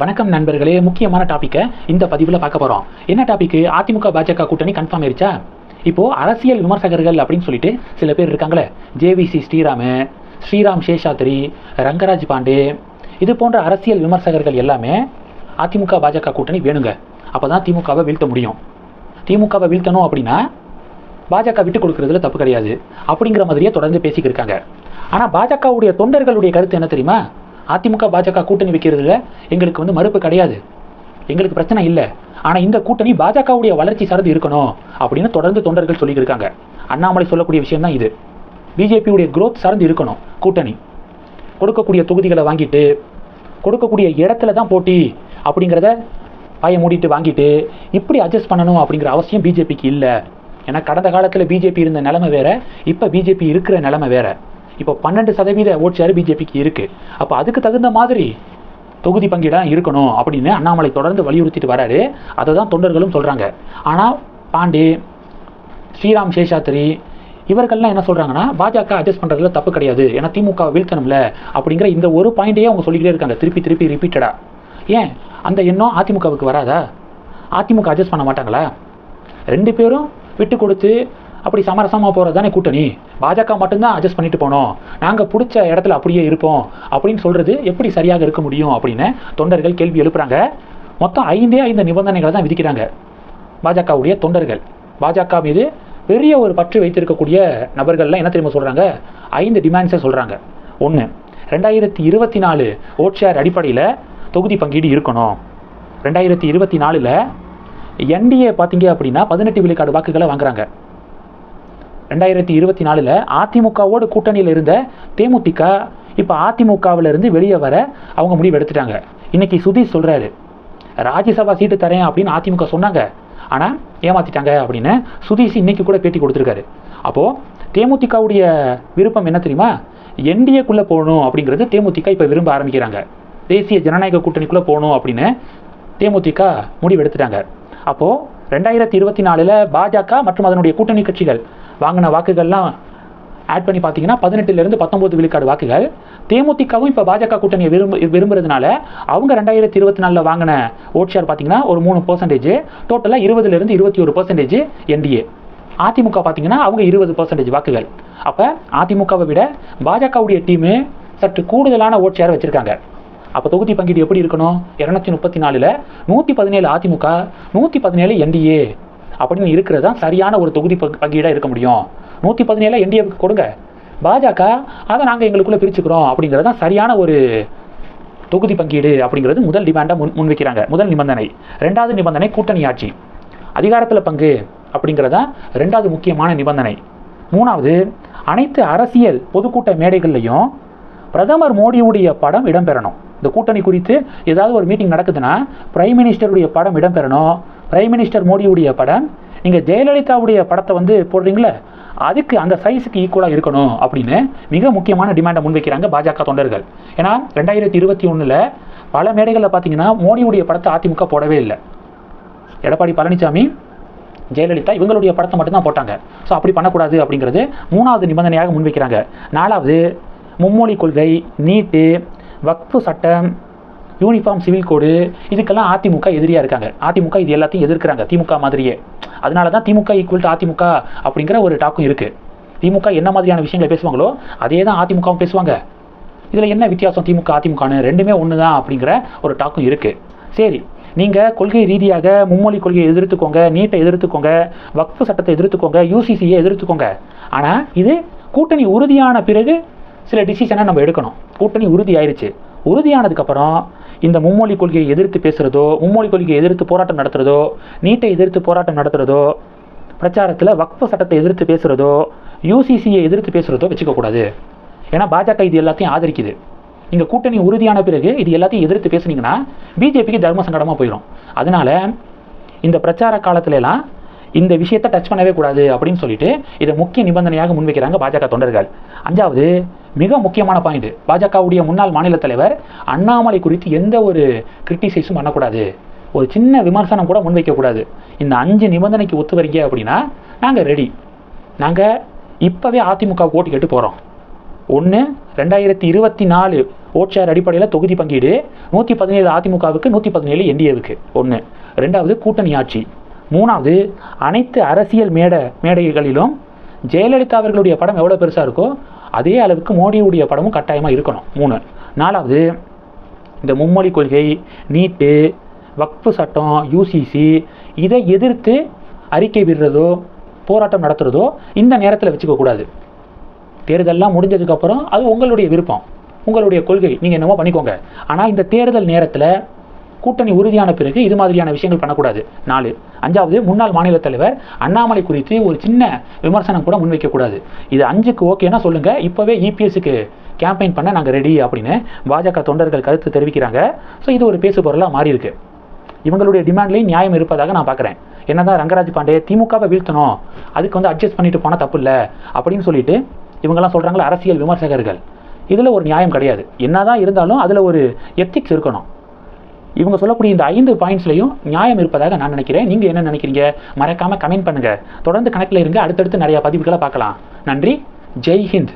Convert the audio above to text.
வணக்கம் நண்பர்களே. முக்கியமான டாப்பிக்கை இந்த பதிவில் பார்க்க போகிறோம் என்ன டாபிக் அதிமுக பாஜக கூட்டணி கன்ஃபார்ம் ஆயிருச்சா? இப்போ அரசியல் விமர்சகர்கள் அப்படின்னு சொல்லிட்டு சில பேர் இருக்காங்களே. ஜேவிசி ஸ்ரீராமு ஸ்ரீராம் சேஷாத்ரி ரங்கராஜ் பாண்டே இது போன்ற அரசியல் விமர்சகர்கள் எல்லாமே அதிமுக பாஜக கூட்டணி வேணுங்க. அப்போ தான் திமுகவை வீழ்த்த முடியும். திமுகவை வீழ்த்தணும் அப்படின்னா பாஜக விட்டு கொடுக்கறதுல தப்பு கிடையாது. அப்படிங்கிற மாதிரியே தொடர்ந்து பேசிக்கிட்டு இருக்காங்க. ஆனால் பாஜகவுடைய தொண்டர்களுடைய கருத்து என்ன தெரியுமா? அதிமுக பாஜக கூட்டணி வைக்கிறதுல எங்களுக்கு வந்து மறுப்பு கிடையாது. எங்களுக்கு பிரச்சனை இல்லை. ஆனால் இந்த கூட்டணி பாஜகவுடைய வளர்ச்சி சார்ந்து இருக்கணும் அப்படின்னு தொடர்ந்து தொண்டர்கள் சொல்லியிருக்காங்க அண்ணாமலை சொல்லக்கூடிய விஷயம் தான் இது. பிஜேபியுடைய குரோத் சார்ந்து இருக்கணும் கூட்டணி. கொடுக்கக்கூடிய தொகுதிகளை வாங்கிட்டு கொடுக்கக்கூடிய இடத்துல தான் போட்டி அப்படிங்கிறத வாயை மூடிட்டு வாங்கிட்டு இப்படி அட்ஜஸ்ட் பண்ணணும் அப்படிங்கிற அவசியம் பிஜேபிக்கு இல்லை. ஏன்னா கடந்த காலத்தில் பிஜேபி இருந்த நிலைமை வேற இப்போ பிஜேபி இருக்கிற நிலைமை வேற. இப்போ பன்னெண்டு சதவீத ஓட்சியார் பிஜேபிக்கு இருக்கு. அப்போ அதுக்கு தகுந்த மாதிரி தொகுதி பங்கீடாக இருக்கணும் அப்படின்னு அண்ணாமலை தொடர்ந்து வலியுறுத்திட்டு வராரு. அதை தான் தொண்டர்களும் சொல்கிறாங்க ஆனால் பாண்டே ஸ்ரீராம் சேஷாத்ரி இவர்கள்லாம் என்ன சொல்கிறாங்கன்னா பாஜக அட்ஜஸ்ட் பண்ணுறதுல தப்பு கிடையாது. ஏன்னா திமுக வீழ்த்தணும்ல அப்படிங்கிற இந்த ஒரு பாயிண்டையே அவங்க சொல்லிக்கிட்டே இருக்காங்க. திருப்பி திருப்பி ரிப்பீட்டடா ஏன்? அந்த எண்ணம் அதிமுகவுக்கு வராதா? அதிமுக அட்ஜஸ்ட் பண்ண மாட்டாங்களா? ரெண்டு பேரும் விட்டு கொடுத்து அப்படி சமரசமாக போகிறது தானே கூட்டணி? பாஜக மட்டும்தான் அட்ஜஸ்ட் பண்ணிட்டு போனோம். நாங்கள் பிடிச்ச இடத்துல அப்படியே இருப்போம். அப்படின்னு சொல்கிறது எப்படி சரியாக இருக்க முடியும் அப்படின்னு தொண்டர்கள் கேள்வி எழுப்புறாங்க. மொத்தம் ஐந்தே ஐந்து நிபந்தனைகளை தான் விதிக்கிறாங்க. பாஜகவுடைய தொண்டர்கள். பாஜக மீது பெரிய ஒரு பற்று வைத்திருக்கக்கூடிய நபர்கள்லாம் என்ன தெரியுமா சொல்கிறாங்க ஐந்து டிமாண்ட்ஸை சொல்கிறாங்க ஒன்று ரெண்டாயிரத்தி இருபத்தி நாலு ஓட் ஷேர் அடிப்படையில் தொகுதி பங்கீடு இருக்கணும். ரெண்டாயிரத்தி இருபத்தி நாலில் என்டிஏ பார்த்தீங்க அப்படின்னா பதினெட்டு விழுக்காடு வாக்குகளை வாங்குறாங்க. ரெண்டாயிரத்தி இருபத்தி நாலில் அதிமுகவோடு கூட்டணியில் இருந்த தேமுதிக இப்போ அதிமுகவிலிருந்து வெளியே வர அவங்க முடிவு எடுத்துட்டாங்க. இன்னைக்கு சுதீஷ் சொல்கிறாரு ராஜ்யசபா சீட்டு தரேன் அப்படின்னு அதிமுக சொன்னாங்க. ஆனால் ஏமாற்றிட்டாங்க அப்படின்னு சுதீஷ் இன்னைக்கு கூட பேட்டி கொடுத்துருக்காரு. அப்போது தேமுதிகவுடைய விருப்பம் என்ன தெரியுமா? என்டிஏக்குள்ளே போகணும் அப்படிங்கிறது தேமுதிக இப்போ விரும்ப ஆரம்பிக்கிறாங்க. தேசிய ஜனநாயக கூட்டணிக்குள்ளே போகணும் அப்படின்னு தேமுதிக முடிவு எடுத்துட்டாங்க. அப்போது ரெண்டாயிரத்தி இருபத்தி நாலில் பாஜக மற்றும் அதனுடைய கூட்டணி கட்சிகள் வாங்கின வாக்குகள்லாம் ஆட் பண்ணி பார்த்தீங்கன்னா பதினெட்டுலேருந்து பத்தொம்போது விழுக்காடு வாக்குகள். தேமுதிகவும் இப்போ பாஜக கூட்டணியை விரும்ப விரும்புறதுனால அவங்க ரெண்டாயிரத்தி இருபத்தி நாலில் வாங்கின ஓட் ஷேர் பார்த்தீங்கன்னா ஒரு மூணு பர்சன்டேஜ் டோட்டலாக இருபதுலேருந்து இருபத்தி ஒரு பர்சன்டேஜ் என்டிஏ அதிமுக பார்த்தீங்கன்னா அவங்க இருபது பர்சன்டேஜ் வாக்குகள். அப்போ அதிமுகவை விட பாஜகவுடைய டீமு சற்று கூடுதலான ஓட் ஷேர் வச்சுருக்காங்க. அப்போ தொகுதி பங்கீடு எப்படி இருக்கணும்? இரநூத்தி முப்பத்தி நாலில் நூற்றி பதினேழு அதிமுக நூற்றி பதினேழு என்டிஏ அப்படின்னு இருக்கிறது தான் சரியான ஒரு தொகுதி பங்கீடாக இருக்க முடியும்? நூற்றி பதினேழு என்டிஏவுக்கு கொடுங்க. பாஜக அதை நாங்கள் எங்களுக்குள்ளே பிரிச்சுக்கிறோம் அப்படிங்கிறது தான் சரியான ஒரு தொகுதி பங்கீடு அப்படிங்கிறது முதல் டிமாண்டாக முன் முன்வைக்கிறாங்க. முதல் நிபந்தனை. ரெண்டாவது நிபந்தனை கூட்டணி ஆட்சி. அதிகாரத்தில் பங்கு அப்படிங்கிறதா ரெண்டாவது முக்கியமான நிபந்தனை. மூணாவது அனைத்து அரசியல் பொதுக்கூட்ட மேடைகள்லையும் பிரதமர் மோடியுடைய படம் இடம்பெறணும். இந்த கூட்டணி குறித்து ஏதாவது ஒரு மீட்டிங் நடக்குதுன்னா பிரைம் மினிஸ்டருடைய படம் இடம்பெறணும். பிரைம் மினிஸ்டர் மோடியுடைய படம் நீங்கள் ஜெயலலிதாவுடைய படத்தை வந்து போடுறீங்களே அதுக்கு அந்த சைஸுக்கு ஈக்குவலாக இருக்கணும் அப்படின்னு மிக முக்கியமான டிமாண்டை முன்வைக்கிறாங்க பாஜக தொண்டர்கள். ஏன்னா ரெண்டாயிரத்தி இருபத்தி ஒன்றில் பல மேடைகளில் பார்த்தீங்கன்னா மோடியுடைய படத்தை அதிமுக போடவே இல்லை. எடப்பாடி பழனிசாமி ஜெயலலிதா இவங்களுடைய படத்தை மட்டும்தான் போட்டாங்க. ஸோ அப்படி பண்ணக்கூடாது அப்படிங்கிறது மூணாவது நிபந்தனையாக முன்வைக்கிறாங்க. நாலாவது மும்மொழி கொள்கை நீட்டு வக்ஃபு சட்டம் யூனிஃபார்ம் சிவில் கோடு இதுக்கெல்லாம் அதிமுக எதிரியாக இருக்காங்க. அதிமுக இது எல்லாத்தையும் எதிர்க்கிறாங்க திமுக மாதிரியே. அதனால தான் திமுக ஈக்குவல் டு அதிமுக அப்படிங்கிற ஒரு டாக்கும் இருக்குது திமுக என்ன மாதிரியான விஷயங்களை பேசுவாங்களோ அதே தான் அதிமுகவும் பேசுவாங்க. இதில் என்ன வித்தியாசம் திமுக அதிமுகன்னு? ரெண்டுமே ஒன்று தான் அப்படிங்கிற ஒரு டாக்கும் இருக்குது சரி நீங்கள் கொள்கை ரீதியாக மும்மொழி கொள்கையை எதிர்த்துக்கோங்க நீட்டை எதிர்த்துக்கோங்க வக்ஃபு சட்டத்தை எதிர்த்துக்கோங்க யூசிசியை எதிர்த்துக்கோங்க. ஆனால் இது கூட்டணி உறுதியான பிறகு சில டிசிஷனை நம்ம எடுக்கணும். கூட்டணி உறுதி ஆயிடுச்சு உறுதியானதுக்கப்புறம் இந்த மும்மொழி கொள்கையை எதிர்த்து பேசுகிறதோ மும்மொழி கொள்கையை எதிர்த்து போராட்டம் நடத்துகிறதோ நீட்டை எதிர்த்து போராட்டம் நடத்துகிறதோ பிரச்சாரத்தில் வக்ஃபு சட்டத்தை எதிர்த்து பேசுகிறதோ யூசிசியை எதிர்த்து பேசுகிறதோ வச்சுக்கக்கூடாது. ஏன்னா பாஜக இது எல்லாத்தையும் ஆதரிக்குது. நீங்கள் கூட்டணி உறுதியான பிறகு இது எல்லாத்தையும் எதிர்த்து பேசுனீங்கன்னா பிஜேபிக்கு தர்ம சங்கடமாக போயிடும் அதனால் இந்த பிரச்சார காலத்திலலாம் இந்த விஷயத்தை டச் பண்ணவே கூடாது அப்படின்னு சொல்லிட்டு இதை முக்கிய நிபந்தனையாக முன்வைக்கிறாங்க பாஜக தொண்டர்கள். அஞ்சாவது மிக முக்கியமான பாயிண்ட் பாஜகவுடைய முன்னாள் மாநில தலைவர் அண்ணாமலை குறித்து எந்த ஒரு கிரிட்டிசைஸும் பண்ணக்கூடாது. ஒரு சின்ன விமர்சனம் கூட முன்வைக்கக்கூடாது. இந்த அஞ்சு நிபந்தனைக்கு ஒத்து வரீங்க அப்படின்னா நாங்கள் ரெடி நாங்கள் இப்போவே அதிமுக ஓட்டு கேட்டு போகிறோம் ஒன்று ரெண்டாயிரத்தி இருபத்தி நாலு ஓட் அடிப்படையில் தொகுதி பங்கீடு நூற்றி பதினேழு அதிமுகவுக்கு நூற்றி பதினேழு என்டிஏவுக்கு. ஒன்று ரெண்டாவது கூட்டணி ஆட்சி. மூணாவது அனைத்து அரசியல் மேடை மேடைகளிலும் ஜெயலலிதா அவர்களுடைய படம் எவ்வளோ பெருசாக இருக்கோ அதே அளவுக்கு மோடியுடைய படமும் கட்டாயமாக இருக்கணும். மூணு. நாலாவது இந்த மும்மொழி கொள்கை நீட்டு வக்ஃபு சட்டம் யூசிசி இதை எதிர்த்து அறிக்கை விடுறதோ போராட்டம் நடத்துகிறதோ இந்த நேரத்தில் வச்சுக்க கூடாது. தேர்தல்லாம் முடிஞ்சதுக்கப்புறம் அது உங்களுடைய விருப்பம். உங்களுடைய கொள்கை. நீங்கள் என்னமோ பண்ணிக்கோங்க. ஆனால் இந்த தேர்தல் நேரத்தில் கூட்டணி உறுதியான பிறகு இது மாதிரியான விஷயங்கள் பண்ணக்கூடாது. நாலு. அஞ்சாவது முன்னாள் மாநில தலைவர் அண்ணாமலை குறித்து ஒரு சின்ன விமர்சனம் கூட முன்வைக்கக்கூடாது. இது அஞ்சுக்கு ஓகேனா சொல்லுங்கள் இப்போவே இபிஎஸ்க்கு கேம்பெயின் பண்ண நாங்கள் ரெடி அப்படின்னு பாஜக தொண்டர்கள் கருத்து தெரிவிக்கிறாங்க. ஸோ இது ஒரு பேசு பொருளாக மாறி இருக்கு இவங்களுடைய டிமாண்ட்லேயும் நியாயம் இருப்பதாக நான் பார்க்குறேன் என்னதான் ரங்கராஜ் பாண்டே திமுகவை வீழ்த்தணும். அதுக்கு வந்து அட்ஜஸ்ட் பண்ணிட்டு போனால் தப்பு இல்லை அப்படின்னு சொல்லிட்டு இவங்கெல்லாம் சொல்கிறாங்களா அரசியல் விமர்சகர்கள். இதில் ஒரு நியாயம் கிடையாது. என்னதான் இருந்தாலும் அதில் ஒரு எத்திக்ஸ் இருக்கணும். இவங்க சொல்லக்கூடிய இந்த ஐந்து பாயிண்ட்ஸ்லையும் நியாயம் இருப்பதாக நான் நினைக்கிறேன். நீங்கள் என்ன நினைக்கிறீங்க? மறக்காமல் கமெண்ட் பண்ணுங்கள் தொடர்ந்து கணக்கில் இருங்க. அடுத்தடுத்து நிறையா பதிவுகளை பார்க்கலாம். நன்றி. ஜெய் ஹிந்த்.